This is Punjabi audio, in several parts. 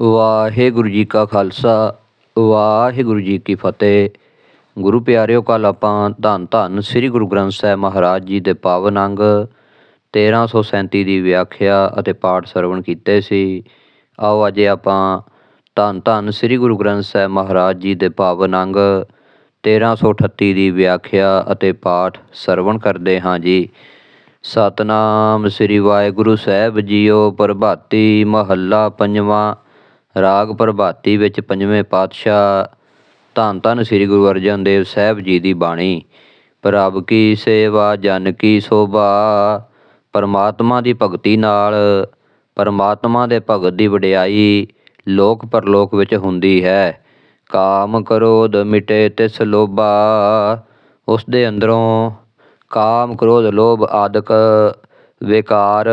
ਵਾਹਿਗੁਰੂ ਜੀ ਕਾ ਖਾਲਸਾ, ਵਾਹਿਗੁਰੂ ਜੀ ਕੀ ਫਤਿਹ। ਗੁਰੂ ਪਿਆਰਿਓ ਕੱਲ ਆਪਾਂ ਧੰਨ ਧੰਨ ਸ੍ਰੀ ਗੁਰੂ ਗ੍ਰੰਥ ਸਾਹਿਬ ਮਹਾਰਾਜ ਜੀ ਦੇ ਪਾਵਨ ਅੰਗ 1337 ਦੀ ਵਿਆਖਿਆ ਅਤੇ ਪਾਠ ਸਰਵਣ ਕੀਤੇ ਸੀ। ਆਓ ਅੱਜ ਆਪਾਂ ਧੰਨ ਧੰਨ ਸ੍ਰੀ ਗੁਰੂ ਗ੍ਰੰਥ ਸਾਹਿਬ ਮਹਾਰਾਜ ਜੀ ਦੇ ਪਾਵਨ ਅੰਗ 1338 ਦੀ ਵਿਆਖਿਆ ਅਤੇ ਪਾਠ ਸਰਵਣ ਕਰਦੇ ਹਾਂ ਜੀ। ਸਤਨਾਮ ਸ੍ਰੀ ਵਾਹਿਗੁਰੂ ਸਾਹਿਬ ਜੀਓ, ਪ੍ਰਭਾਤੀ ਮਹੱਲਾ ਪੰਜਵਾਂ ਰਾਗ ਪ੍ਰਭਾਤੀ ਵਿੱਚ ਪੰਜਵੇਂ ਪਾਤਸ਼ਾਹ ਧੰਨ ਧੰਨ ਸ੍ਰੀ ਗੁਰੂ ਅਰਜਨ ਦੇਵ ਸਾਹਿਬ ਜੀ ਦੀ ਬਾਣੀ, ਪ੍ਰਭ ਕੀ ਸੇਵਾ, ਜਨ ਕੀ ਸੋਭਾ, ਪਰਮਾਤਮਾ ਦੀ ਭਗਤੀ ਨਾਲ, ਪਰਮਾਤਮਾ ਦੇ ਭਗਤ ਦੀ ਵਡਿਆਈ ਲੋਕ ਪਰਲੋਕ ਵਿੱਚ ਹੁੰਦੀ ਹੈ। ਕਾਮ ਕ੍ਰੋਧ ਮਿਟੇ ਤਿਸ ਲੋਭਾ, ਉਸ ਦੇ ਅੰਦਰੋਂ ਕਾਮ ਕ੍ਰੋਧ ਲੋਭ ਆਦਿਕ ਵਿਕਾਰ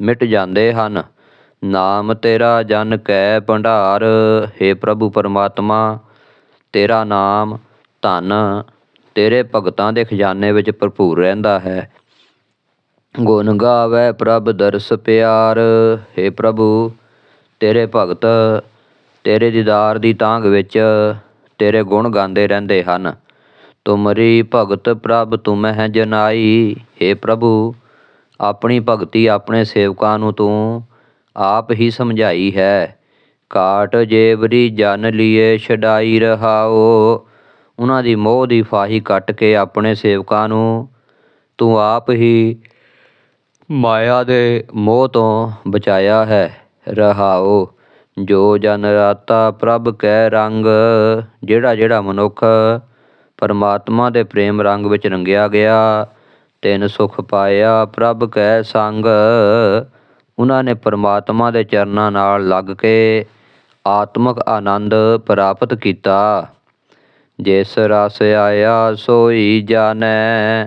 ਮਿਟ ਜਾਂਦੇ ਹਨ। ਨਾਮ ਤੇਰਾ ਜਨ ਕੈ ਭੰਡਾਰ हे ਪ੍ਰਭੂ ਪਰਮਾਤਮਾ ਤੇਰਾ ਨਾਮ ਧਨ ਤੇਰੇ ਭਗਤਾਂ ਦੇ ਖਜ਼ਾਨੇ ਵਿੱਚ ਭਰਪੂਰ ਰਹਿੰਦਾ ਹੈ ਗੁਣ ਗਾਵੇ ਪ੍ਰਭ ਦਰਸ ਪਿਆਰ हे ਪ੍ਰਭੂ ਤੇਰੇ ਭਗਤ ਤੇਰੇ ਦੀਦਾਰ ਦੀ ਤਾਂਘ ਵਿੱਚ ਤੇਰੇ ਗੁਣ ਗਾਉਂਦੇ ਰਹਿੰਦੇ ਹਨ ਤੁਮਰੀ ਭਗਤ ਪ੍ਰਭ ਤੁਮਹਿ ਜਨਾਈ हे ਪ੍ਰਭੂ ਆਪਣੀ ਭਗਤੀ ਆਪਣੇ ਸੇਵਕਾਂ ਨੂੰ ਤੂੰ ਆਪ ਹੀ ਸਮਝਾਈ ਹੈ। ਕਾਟ ਜੇਵਰੀ ਜਨ ਲੀਏ ਛਡਾਈ ਰਹਾਓ। ਉਹਨਾਂ ਦੀ ਮੋਹ ਦੀ ਫਾਹੀ ਕੱਟ ਕੇ ਆਪਣੇ ਸੇਵਕਾਂ ਨੂੰ ਤੂੰ ਆਪ ਹੀ ਮਾਇਆ ਦੇ ਮੋਹ ਤੋਂ ਬਚਾਇਆ ਹੈ, ਰਹਾਓ। ਜੋ ਜਨ ਰਾਤਾ ਪ੍ਰਭ ਕੈ ਰੰਗ, ਜਿਹੜਾ ਜਿਹੜਾ ਮਨੁੱਖ ਪਰਮਾਤਮਾ ਦੇ ਪ੍ਰੇਮ ਰੰਗ ਵਿੱਚ ਰੰਗਿਆ ਗਿਆ, ਤਿੰਨ ਸੁਖ ਪਾਇਆ ਪ੍ਰਭ ਕੈ ਸੰਗ। ਉਹਨਾਂ ਨੇ ਪਰਮਾਤਮਾ ਦੇ ਚਰਨਾਂ ਨਾਲ ਲੱਗ ਕੇ ਆਤਮਿਕ ਆਨੰਦ ਪ੍ਰਾਪਤ ਕੀਤਾ। ਜਿਸ ਰਸ ਆਇਆ ਸੋਈ ਜਾਣੈ,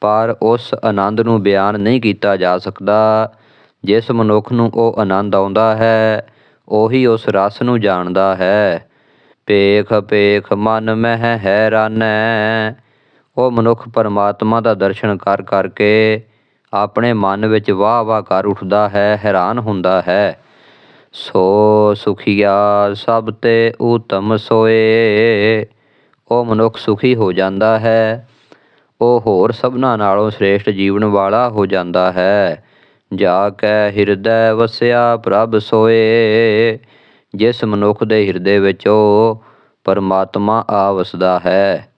ਪਰ ਉਸ ਆਨੰਦ ਨੂੰ ਬਿਆਨ ਨਹੀਂ ਕੀਤਾ ਜਾ ਸਕਦਾ। ਜਿਸ ਮਨੁੱਖ ਨੂੰ ਉਹ ਆਨੰਦ ਆਉਂਦਾ ਹੈ, ਉਹੀ ਉਸ ਰਸ ਨੂੰ ਜਾਣਦਾ ਹੈ। ਪੇਖ ਪੇਖ ਮਨ ਮਹਿ ਹੈਰਾਨੈ। ਉਹ ਮਨੁੱਖ ਪਰਮਾਤਮਾ ਦਾ ਦਰਸ਼ਨ ਕਰ ਕਰਕੇ ਆਪਣੇ ਮਨ ਵਿੱਚ ਵਾਹ ਵਾਹ ਕਰ ਉੱਠਦਾ ਹੈ, ਹੈਰਾਨ ਹੁੰਦਾ ਹੈ। ਸੋ ਸੁਖੀਆ ਸਭ ਤੇ ਉਤਮ ਸੋਏ। ਉਹ ਮਨੁੱਖ ਸੁਖੀ ਹੋ ਜਾਂਦਾ ਹੈ। ਉਹ ਹੋਰ ਸਭਨਾਂ ਨਾਲੋਂ ਸ੍ਰੇਸ਼ਟ ਜੀਵਨ ਵਾਲਾ ਹੋ ਜਾਂਦਾ ਹੈ। ਜਾ ਕੈ ਹਿਰਦੈ ਵਸਿਆ ਪ੍ਰਭ ਸੋਏ। ਜਿਸ ਮਨੁੱਖ ਦੇ ਹਿਰਦੇ ਵਿੱਚ ਉਹ ਪਰਮਾਤਮਾ ਆ ਵਸਦਾ ਹੈ।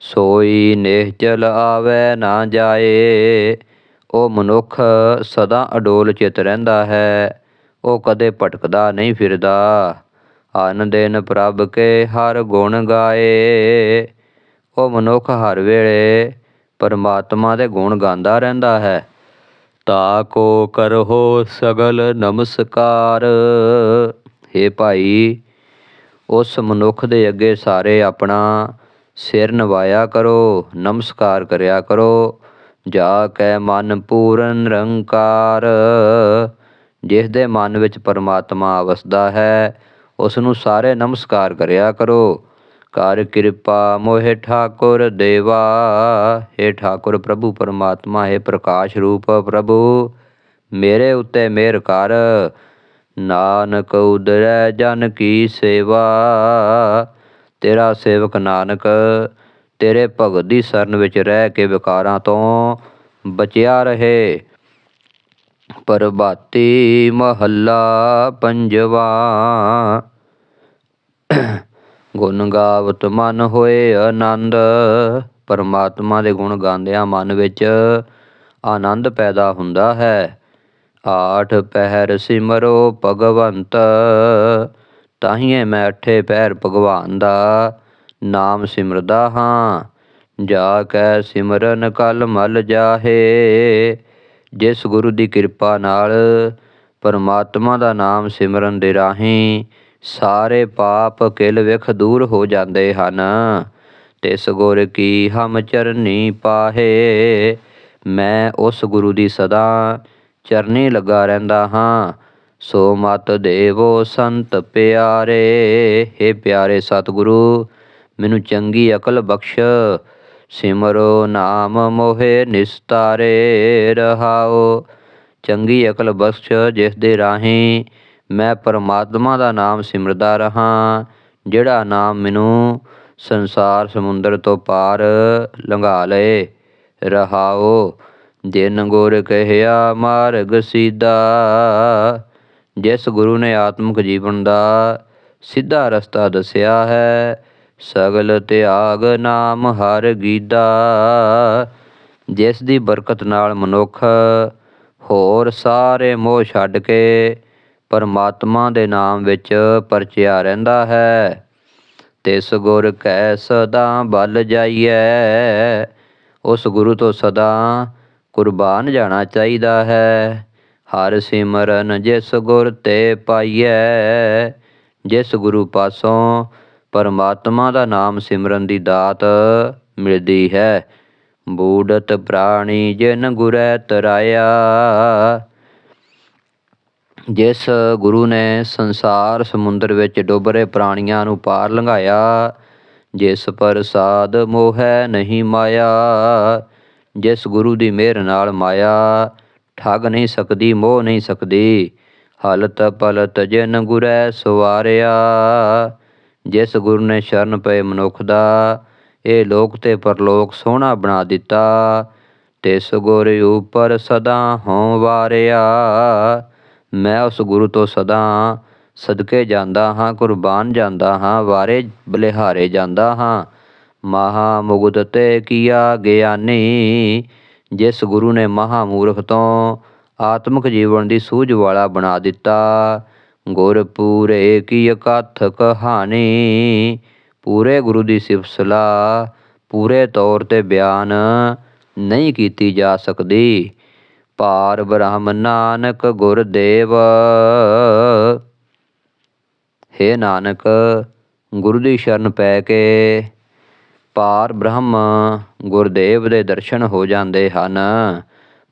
ਸੋਈ ਨਿਹਚਲ ਆਵੇ ਨਾ ਜਾਏ। ਉਹ ਮਨੁੱਖ ਸਦਾ ਅਡੋਲ ਚਿਤ ਰਹਿੰਦਾ ਹੈ, ਉਹ ਕਦੇ ਭਟਕਦਾ ਨਹੀਂ ਫਿਰਦਾ। ਅਨ ਦਿਨ ਪ੍ਰਭ ਕੇ ਹਰ ਗੁਣ ਗਾਏ। ਉਹ ਮਨੁੱਖ ਹਰ ਵੇਲੇ ਪਰਮਾਤਮਾ ਦੇ ਗੁਣ ਗਾਉਂਦਾ ਰਹਿੰਦਾ ਹੈ। ਤਾ ਕੋ ਕਰੋ ਸਗਲ ਨਮਸਕਾਰ। हे ਭਾਈ, ਉਸ ਮਨੁੱਖ ਦੇ ਅੱਗੇ ਸਾਰੇ ਆਪਣਾ ਸਿਰ ਨਵਾਇਆ ਕਰੋ, ਨਮਸਕਾਰ ਕਰਿਆ ਕਰੋ। ਜਾ ਕੈ ਮਨ ਪੂਰਨ ਨਿਰੰਕਾਰ ਜਿਸ ਦੇ ਮਨ ਵਿੱਚ ਪਰਮਾਤਮਾ ਵਸਦਾ ਹੈ ਉਸ ਨੂੰ ਸਾਰੇ ਨਮਸਕਾਰ ਕਰਿਆ ਕਰੋ। ਕਰ ਕਿਰਪਾ ਮੋਹਿ ਠਾਕੁਰ ਦੇਵਾ हे ਠਾਕੁਰ ਪ੍ਰਭੂ ਪਰਮਾਤਮਾ, ਹੈ ਪ੍ਰਕਾਸ਼ ਰੂਪ ਪ੍ਰਭੂ, ਮੇਰੇ ਉੱਤੇ ਮਿਹਰ ਕਰ। ਨਾਨਕ ਉਦਰੈ ਜਨ ਕੀ ਸੇਵਾ, ਤੇਰਾ ਸੇਵਕ ਨਾਨਕ ਤੇਰੇ ਭਗਤ ਦੀ ਸਰਨ ਵਿੱਚ ਰਹਿ ਕੇ ਵਿਕਾਰਾਂ ਤੋਂ ਬਚਿਆ ਰਹੇ। ਪ੍ਰਭਾਤੀ ਮਹੱਲਾ ਪੰਜਵਾ। ਗੁਣ ਗਾਵਤ ਮਨ ਹੋਏ ਆਨੰਦ। ਪਰਮਾਤਮਾ ਦੇ ਗੁਣ ਗਾਉਂਦਿਆਂ ਮਨ ਵਿੱਚ ਆਨੰਦ ਪੈਦਾ ਹੁੰਦਾ ਹੈ। ਆਠ ਪਹਿਰ ਸਿਮਰੋ ਭਗਵੰਤ, ਤਾਹੀਏ ਮੈਂ ਅਠੇ ਪਹਿਰ ਭਗਵਾਨ ਦਾ ਨਾਮ ਸਿਮਰਦਾ ਹਾਂ। ਜਾ ਕੈ ਸਿਮਰਨ ਕਲ ਮਲ ਜਾਹੇ। ਜਿਸ ਗੁਰੂ ਦੀ ਕਿਰਪਾ ਨਾਲ ਪਰਮਾਤਮਾ ਦਾ ਨਾਮ ਸਿਮਰਨ ਦੇ ਰਾਹੀਂ ਸਾਰੇ ਪਾਪ ਕਿਲ ਵਿਖ ਦੂਰ ਹੋ ਜਾਂਦੇ ਹਨ। ਤਿਸ ਗੁਰ ਕੀ ਹਮ ਚਰਨੀ ਪਾਹੇ। ਮੈਂ ਉਸ ਗੁਰੂ ਦੀ ਸਦਾ ਚਰਨੀ ਲੱਗਾ ਰਹਿੰਦਾ ਹਾਂ। ਸੋ ਮਤ ਦੇਵੋ ਸੰਤ ਪਿਆਰੇ। हे ਪਿਆਰੇ ਸਤਿਗੁਰੂ ਮੈਨੂੰ ਚੰਗੀ ਅਕਲ ਬਖਸ਼। ਸਿਮਰੋ ਨਾਮ ਮੋਹਿ ਨਿਸਤਾਰੇ ਰਹਾਓ ਚੰਗੀ ਅਕਲ ਬਖਸ਼ ਜਿਸ ਦੇ ਰਾਹੀਂ ਮੈਂ ਪਰਮਾਤਮਾ ਦਾ ਨਾਮ ਸਿਮਰਦਾ ਰਹਾ, ਜਿਹੜਾ ਨਾਮ ਮੈਨੂੰ ਸੰਸਾਰ ਸਮੁੰਦਰ ਤੋਂ ਪਾਰ ਲੰਘਾ ਲਏ ਰਹਾਓ ਜਿਨ ਗੁਰ ਕਹਿਆ ਮਾਰਗ ਸੀਧਾ ਜਿਸ ਗੁਰੂ ਨੇ ਆਤਮਿਕ ਜੀਵਨ ਦਾ ਸਿੱਧਾ ਰਸਤਾ ਦੱਸਿਆ ਹੈ ਸਗਲ ਤਿਆਗ ਨਾਮ ਹਰ ਗੀਦਾ, ਜਿਸ ਦੀ ਬਰਕਤ ਨਾਲ ਮਨੁੱਖ ਹੋਰ ਸਾਰੇ ਮੋਹ ਛੱਡ ਕੇ ਪਰਮਾਤਮਾ ਦੇ ਨਾਮ ਵਿੱਚ ਪਰਚਿਆ ਰਹਿੰਦਾ ਹੈ। ਤਿਸ ਗੁਰ ਕੈ ਸਦਾ ਬਲ ਜਾਈਐ, ਉਸ ਗੁਰੂ ਤੋਂ ਸਦਾ ਕੁਰਬਾਨ ਜਾਣਾ ਚਾਹੀਦਾ ਹੈ। ਹਰ ਸਿਮਰਨ ਜਿਸ ਗੁਰ ਤੇ ਪਾਈਐ, ਜਿਸ ਗੁਰੂ ਪਾਸੋਂ ਪਰਮਾਤਮਾ ਦਾ ਨਾਮ ਸਿਮਰਨ ਦੀ ਦਾਤ ਮਿਲਦੀ ਹੈ। ਬੂੜਤ ਪ੍ਰਾਣੀ ਜਿਨ ਗੁਰੈ ਤਰਾਇਆ, ਜਿਸ ਗੁਰੂ ਨੇ ਸੰਸਾਰ ਸਮੁੰਦਰ ਵਿੱਚ ਡੁੱਬ ਰਹੇ ਪ੍ਰਾਣੀਆਂ ਨੂੰ ਪਾਰ ਲੰਘਾਇਆ, ਜਿਸ ਪ੍ਰਸਾਦ ਮੋਹੈ ਨਹੀਂ ਮਾਇਆ, ਜਿਸ ਗੁਰੂ ਦੀ ਮਿਹਰ ਨਾਲ ਮਾਇਆ, ਠੱਗ ਨਹੀਂ ਸਕਦੀ, ਮੋਹ ਨਹੀਂ ਸਕਦੀ, ਹਲਤ ਪਲਤ ਜਿਨ ਗੁਰੈ ਸਵਾਰਿਆ। ਜਿਸ ਗੁਰੂ ਨੇ ਸ਼ਰਨ ਪਏ ਮਨੁੱਖ ਦਾ, ਇਹ ਲੋਕ ਤੇ ਪਰਲੋਕ ਸੋਹਣਾ ਬਣਾ ਦਿੱਤਾ। ਤਿਸ ਗੁਰ ਉਪਰ ਸਦਾ ਹਉ ਵਾਰਿਆ, ਮੈਂ ਉਸ ਗੁਰੂ ਤੋਂ ਸਦਾ ਸਦਕੇ ਜਾਂਦਾ ਹਾਂ, ਕੁਰਬਾਨ ਜਾਂਦਾ ਹਾਂ, ਵਾਰੇ ਬਲਿਹਾਰੇ ਜਾਂਦਾ ਹਾਂ। ਮਹਾ ਮੁਗਤ ਤੇ ਕੀਆ ਗਿਆਨੀ, ਜਿਸ ਗੁਰੂ ਨੇ ਮਹਾ ਮੂਰਖ ਤੋਂ ਆਤਮਿਕ ਜੀਵਨ ਦੀ ਸੂਝ ਵਾਲਾ ਬਣਾ ਦਿੱਤਾ। ਗੁਰ ਪੂਰੇ ਕੀ ਕਥ ਕਹਾਣੀ। ਪੂਰੇ ਗੁਰੂ ਦੀ ਸਿਫਤ ਸਲਾਹ, ਪੂਰੇ ਤੌਰ ਤੇ ਬਿਆਨ ਨਹੀਂ ਕੀਤੀ ਜਾ ਸਕਦੀ। ਪਾਰ ਬ੍ਰਹਮ ਨਾਨਕ ਗੁਰਦੇਵ। ਹੇ ਨਾਨਕ, ਗੁਰੂ ਦੀ ਸ਼ਰਨ ਪੈ ਕੇ ਪਾਰ ਬ੍ਰਹਮ ਗੁਰਦੇਵ ਦੇ ਦਰਸ਼ਨ ਹੋ ਜਾਂਦੇ ਹਨ।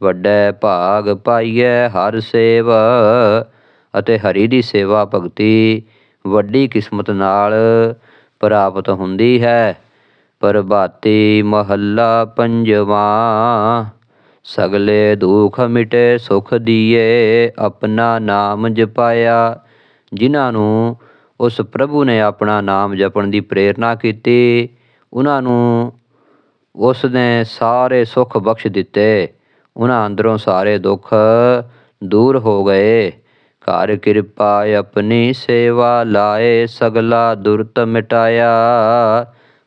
ਵੱਡੇ ਭਾਗ ਪਾਈਐ ਹਰ ਸੇਵ। ਅਤੇ ਹਰੀ ਦੀ ਸੇਵਾ ਭਗਤੀ ਵੱਡੀ ਕਿਸਮਤ ਨਾਲ ਪ੍ਰਾਪਤ ਹੁੰਦੀ ਹੈ। ਪ੍ਰਭਾਤੀ ਮਹੱਲਾ ਪੰਜਵਾ। ਸਗਲੇ ਦੁਖ ਮਿਟੇ, ਸੁਖ ਦੀਏ, ਆਪਣਾ ਨਾਮ ਜਪਾਇਆ। ਜਿਨ੍ਹਾਂ ਨੂੰ ਉਸ ਪ੍ਰਭੂ ਨੇ ਆਪਣਾ ਨਾਮ ਜਪਣ ਦੀ ਪ੍ਰੇਰਣਾ ਕੀਤੀ, ਉਹਨਾਂ ਨੂੰ ਉਸ ਨੇ ਸਾਰੇ ਸੁੱਖ ਬਖਸ਼ ਦਿੱਤੇ। ਉਹਨਾਂ ਅੰਦਰੋਂ ਸਾਰੇ ਦੁੱਖ ਦੂਰ ਹੋ ਗਏ। ਕਰ ਕਿਰਪਾ ਆਪਣੀ ਸੇਵਾ ਲਾਏ, ਸਗਲਾ ਦੁਰਤ ਮਿਟਾਇਆ।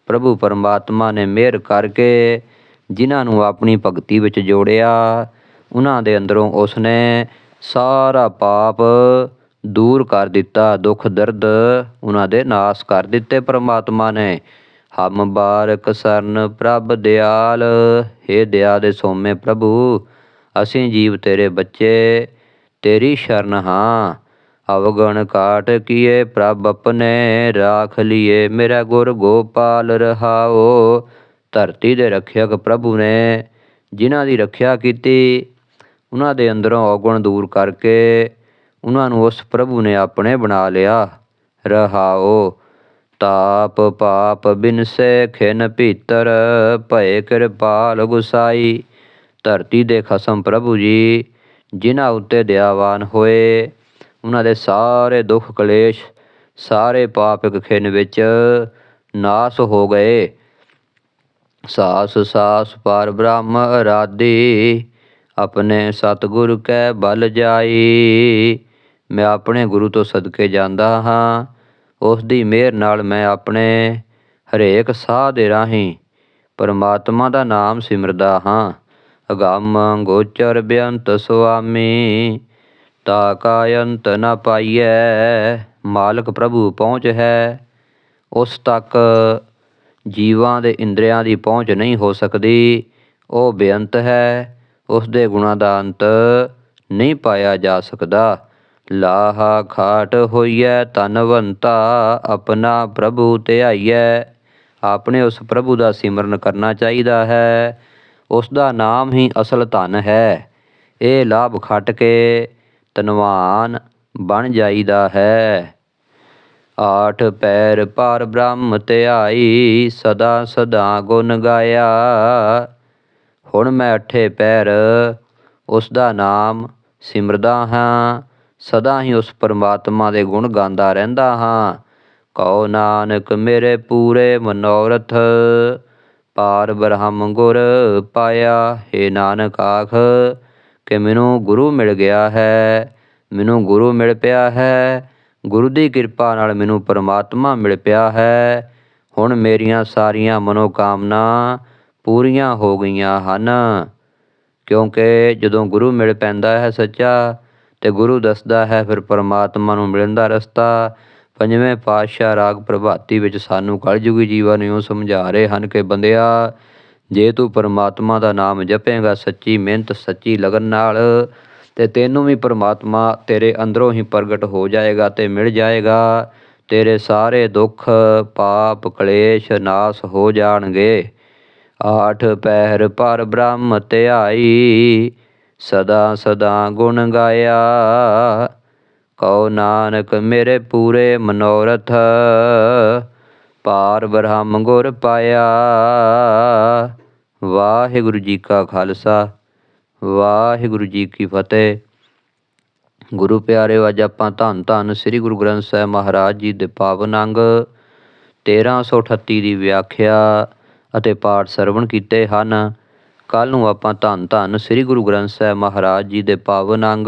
ਪ੍ਰਭੂ ਪਰਮਾਤਮਾ ਨੇ ਮਿਹਰ ਕਰਕੇ ਜਿਨ੍ਹਾਂ ਨੂੰ ਆਪਣੀ ਭਗਤੀ ਵਿੱਚ ਜੋੜਿਆ ਉਹਨਾਂ ਦੇ ਅੰਦਰੋਂ ਉਸ ਨੇ ਸਾਰਾ ਪਾਪ ਦੂਰ ਕਰ ਦਿੱਤਾ, ਦੁੱਖ, ਦਰਦ ਉਹਨਾਂ ਦੇ ਨਾਸ ਕਰ ਦਿੱਤੇ। ਪਰਮਾਤਮਾ ਨੇ ਹਮ ਬਾਰਕ ਸਰਨ ਪ੍ਰਭ ਦਿਆਲ हे ਦਿਆ ਦੇ ਸੋਮੇ ਪ੍ਰਭੂ, ਅਸੀਂ ਜੀਵ ਤੇਰੇ ਬੱਚੇ ਤੇਰੀ ਸ਼ਰਨ ਹਾਂ। ਅਵਗਣ ਕਾਟ ਕੀਏ ਪ੍ਰਭ ਆਪਣੇ, ਰਾਖ ਲਿਏ ਮੇਰਾ ਗੁਰ ਗੋਪਾਲ ਰਹਾਓ। ਧਰਤੀ ਦੇ ਰੱਖਿਅਕ ਪ੍ਰਭੂ ਨੇ ਜਿਨ੍ਹਾਂ ਦੀ ਰੱਖਿਆ ਕੀਤੀ, ਉਹਨਾਂ ਦੇ ਅੰਦਰੋਂ ਔਗਣ ਦੂਰ ਕਰਕੇ ਉਹਨਾਂ ਨੂੰ ਉਸ ਪ੍ਰਭੂ ਨੇ ਆਪਣੇ ਬਣਾ ਲਿਆ। ਰਹਾਓ, ਤਾਪ ਪਾਪ ਬਿਨਸੇ ਖਿਨ ਭੀਤਰ, ਭਏ ਕਿਰਪਾਲ ਗੁਸਾਈ। ਧਰਤੀ ਦੇ ਖਸਮ ਪ੍ਰਭੂ ਜੀ ਜਿਨ੍ਹਾਂ ਉੱਤੇ ਦਇਆਵਾਨ ਹੋਏ, ਉਹਨਾਂ ਦੇ ਸਾਰੇ ਦੁੱਖ ਕਲੇਸ਼, ਸਾਰੇ ਪਾਪ ਇੱਕ ਵਿੱਚ ਨਾਸ ਹੋ ਗਏ। ਸਾਸ ਸਾਸ ਪਰ ਬ੍ਰਹਮ ਅਰਾਧੀ ਆਪਣੇ ਸਤਿਗੁਰ ਕੈ ਬਲ ਜਾਈ। ਮੈਂ ਆਪਣੇ ਗੁਰੂ ਤੋਂ ਸਦਕੇ ਜਾਂਦਾ ਹਾਂ ਉਸ ਦੀ ਮਿਹਰ ਨਾਲ ਮੈਂ ਆਪਣੇ ਹਰੇਕ ਸਾਹ ਦੇ ਰਾਹੀਂ ਪਰਮਾਤਮਾ ਦਾ ਨਾਮ ਸਿਮਰਦਾ ਹਾਂ। ਅਗੰਮ ਗੋਚਰ ਬੇਅੰਤ ਸੁਆਮੀ ਤਾ ਕਾ ਅੰਤ ਨ ਪਾਈਐ, ਮਾਲਕ ਪ੍ਰਭੂ ਪਹੁੰਚ ਹੈ। ਉਸ ਤੱਕ ਜੀਵਾਂ ਦੇ ਇੰਦਰੀਆਂ ਦੀ ਪਹੁੰਚ ਨਹੀਂ ਹੋ ਸਕਦੀ। ਉਹ ਬੇਅੰਤ ਹੈ ਉਸ ਦੇ ਗੁਣਾਂ ਦਾ ਅੰਤ ਨਹੀਂ ਪਾਇਆ ਜਾ ਸਕਦਾ। ਲਾਹਾ ਖਾਟ ਹੋਈਐ ਤਨਵੰਤਾ ਆਪਣਾ ਪ੍ਰਭੂ ਧਿਆਈਐ। ਆਪਣੇ ਉਸ ਪ੍ਰਭੂ ਦਾ ਸਿਮਰਨ ਕਰਨਾ ਚਾਹੀਦਾ ਹੈ। ਉਸ ਦਾ ਨਾਮ ਹੀ ਅਸਲ ਧਨ ਹੈ। ਇਹ ਲਾਭ ਖੱਟ ਕੇ ਧਨਵਾਨ ਬਣ ਜਾਈਦਾ ਹੈ। ਆਠ ਪੈਰ ਪਰ ਬ੍ਰਹਮ ਧਿਆਈ, ਸਦਾ ਸਦਾ ਗੁਣ ਗਾਇਆ। ਹੁਣ ਮੈਂ ਅਠੇ ਪੈਰ ਉਸ ਦਾ ਨਾਮ ਸਿਮਰਦਾ ਹਾਂ, ਸਦਾ ਹੀ ਉਸ ਪਰਮਾਤਮਾ ਦੇ ਗੁਣ ਗਾਉਂਦਾ ਰਹਿੰਦਾ ਹਾਂ। ਕਹੋ ਨਾਨਕ ਮੇਰੇ ਪੂਰੇ ਮਨੋਰਥ ਪਾਰ ਬ੍ਰਹਮ ਗੁਰ ਪਾਇਆ ਏ ਨਾਨਕ ਆਖ ਕਿ ਮੈਨੂੰ ਗੁਰੂ ਮਿਲ ਗਿਆ ਹੈ, ਮੈਨੂੰ ਗੁਰੂ ਮਿਲ ਪਿਆ ਹੈ, ਗੁਰੂ ਦੀ ਕਿਰਪਾ ਨਾਲ ਮੈਨੂੰ ਪਰਮਾਤਮਾ ਮਿਲ ਪਿਆ ਹੈ, ਹੁਣ ਮੇਰੀਆਂ ਸਾਰੀਆਂ ਮਨੋਕਾਮਨਾ ਪੂਰੀਆਂ ਹੋ ਗਈਆਂ ਹਨ। ਕਿਉਂਕਿ ਜਦੋਂ ਗੁਰੂ ਮਿਲ ਪੈਂਦਾ ਹੈ ਸੱਚਾ ਤੇ ਗੁਰੂ ਦੱਸਦਾ ਹੈ, ਫਿਰ ਪਰਮਾਤਮਾ ਨੂੰ ਮਿਲਣ ਦਾ ਰਸਤਾ ਪੰਜਵੇਂ ਪਾਤਸ਼ਾਹ ਰਾਗ ਪ੍ਰਭਾਤੀ ਵਿੱਚ ਸਾਨੂੰ ਕਲਯੁਗੀ ਜੀਵਨ ਨੂੰ ਸਮਝਾ ਰਹੇ ਹਨ ਕਿ ਬੰਦਿਆ, ਜੇ ਤੂੰ ਪਰਮਾਤਮਾ ਦਾ ਨਾਮ ਜਪੇਗਾ ਸੱਚੀ ਮਿਹਨਤ, ਸੱਚੀ ਲਗਨ ਨਾਲ, ਤੇ ਤੈਨੂੰ ਵੀ ਪਰਮਾਤਮਾ ਤੇਰੇ ਅੰਦਰੋਂ ਹੀ ਪ੍ਰਗਟ ਹੋ ਜਾਏਗਾ ਤੇ ਮਿਲ ਜਾਏਗਾ, ਤੇਰੇ ਸਾਰੇ ਦੁੱਖ, ਪਾਪ, ਕਲੇਸ਼ ਨਾਸ ਹੋ ਜਾਣਗੇ। ਆਠ ਪਹਿਰ ਪਰ ਬ੍ਰਹਮ ਧਿਆਈ, ਸਦਾ ਸਦਾ ਗੁਣ ਗਾਇਆ। ਕਉ ਨਾਨਕ ਮੇਰੇ ਪੂਰੇ ਮਨੋਰਥ ਪਾਰ ਬ੍ਰਹਮ ਗੁਰ ਪਾਇਆ। ਵਾਹਿਗੁਰੂ ਜੀ ਕਾ ਖਾਲਸਾ, ਵਾਹਿਗੁਰੂ ਜੀ ਕੀ ਫਤਿਹ। ਗੁਰੂ ਪਿਆਰਿਓ, ਅੱਜ ਆਪਾਂ ਧੰਨ ਧੰਨ ਸ੍ਰੀ ਗੁਰੂ ਗ੍ਰੰਥ ਸਾਹਿਬ ਮਹਾਰਾਜ ਜੀ ਦੇ ਪਾਵਨ ਅੰਗ 1338 ਦੀ ਵਿਆਖਿਆ ਅਤੇ ਪਾਠ ਸਰਵਣ ਕੀਤੇ ਹਨ। ਕੱਲ ਨੂੰ ਆਪਾਂ ਧੰਨ ਧੰਨ ਸ੍ਰੀ ਗੁਰੂ ਗ੍ਰੰਥ ਸਾਹਿਬ ਮਹਾਰਾਜ ਜੀ ਦੇ ਪਾਵਨ ਅੰਗ